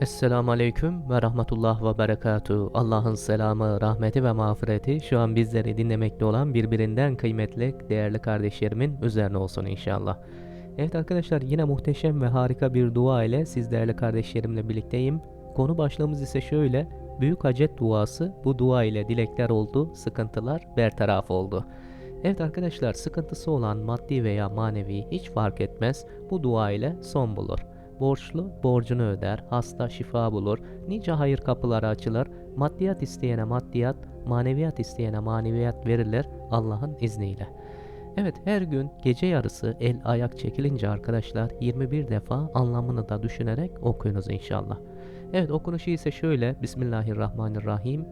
Esselamu Aleyküm ve Rahmetullah ve Berekatuhu. Allah'ın selamı, rahmeti ve mağfireti şu an bizleri dinlemekte olan birbirinden kıymetli, değerli kardeşlerimin üzerine olsun inşallah. Evet arkadaşlar yine muhteşem ve harika bir dua ile siz değerli kardeşlerimle birlikteyim. Konu başlığımız ise şöyle. Büyük hacet duası bu dua ile dilekler oldu, sıkıntılar bertaraf oldu. Evet arkadaşlar sıkıntısı olan maddi veya manevi hiç fark etmez bu dua ile son bulur. Borçlu borcunu öder, hasta şifa bulur, nice hayır kapıları açılır, maddiyat isteyene maddiyat, maneviyat isteyene maneviyat verilir Allah'ın izniyle. Evet her gün gece yarısı el ayak çekilince arkadaşlar 21 defa anlamını da düşünerek okuyunuz inşallah. Evet okunuşu ise şöyle Bismillahirrahmanirrahim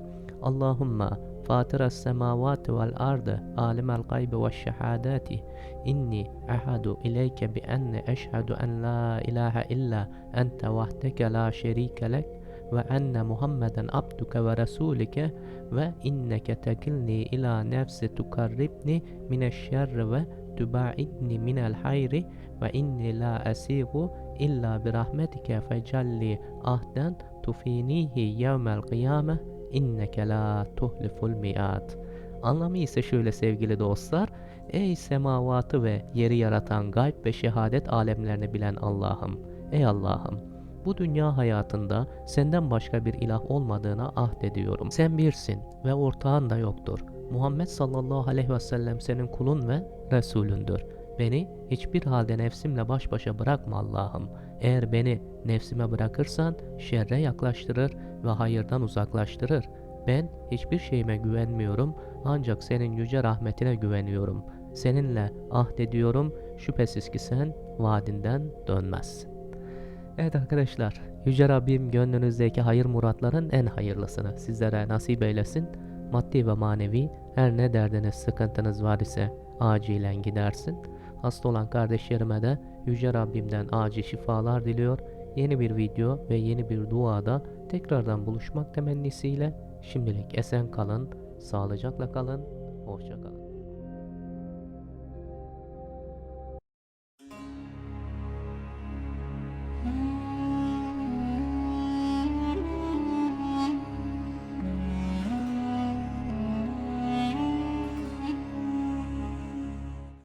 Allahümme فاطر السماوات والأرض عالم الغيب والشهادات. إني أعهد إليك بأن أشهد أن لا إله إلا أنت وحدك لا شريك لك وأن محمدا عبدك ورسولك. وإنك تكلني إلى نفس تقربني من الشر وتباعدني من الخير. وإني لا أسيغ إلا برحمتك فجل عهدا تفينيه يوم القيامة. İnneke la tuhliful miat. Anlamı ise şöyle sevgili dostlar. Ey semavatı ve yeri yaratan gayb ve şehadet alemlerini bilen Allah'ım. Ey Allah'ım. Bu dünya hayatında senden başka bir ilah olmadığına ahd ediyorum. Sen birsin ve ortağın da yoktur. Muhammed sallallahu aleyhi ve sellem senin kulun ve Resulündür. Beni hiçbir halde nefsimle baş başa bırakma Allah'ım. Eğer beni nefsime bırakırsan şerre yaklaştırır ve hayırdan uzaklaştırır. Ben hiçbir şeyime güvenmiyorum ancak senin yüce rahmetine güveniyorum. Seninle ahd ediyorum şüphesiz ki sen vaadinden dönmezsin. Evet arkadaşlar, Yüce Rabbim gönlünüzdeki hayır muratların en hayırlısını sizlere nasip eylesin. Maddi ve manevi her ne derdiniz, sıkıntınız var ise acilen gidersin. Hasta olan kardeşlerime de Yüce Rabbimden acil şifalar diliyor. Yeni bir video ve yeni bir duada tekrardan buluşmak temennisiyle şimdilik esen kalın, sağlıcakla kalın, hoşça kalın.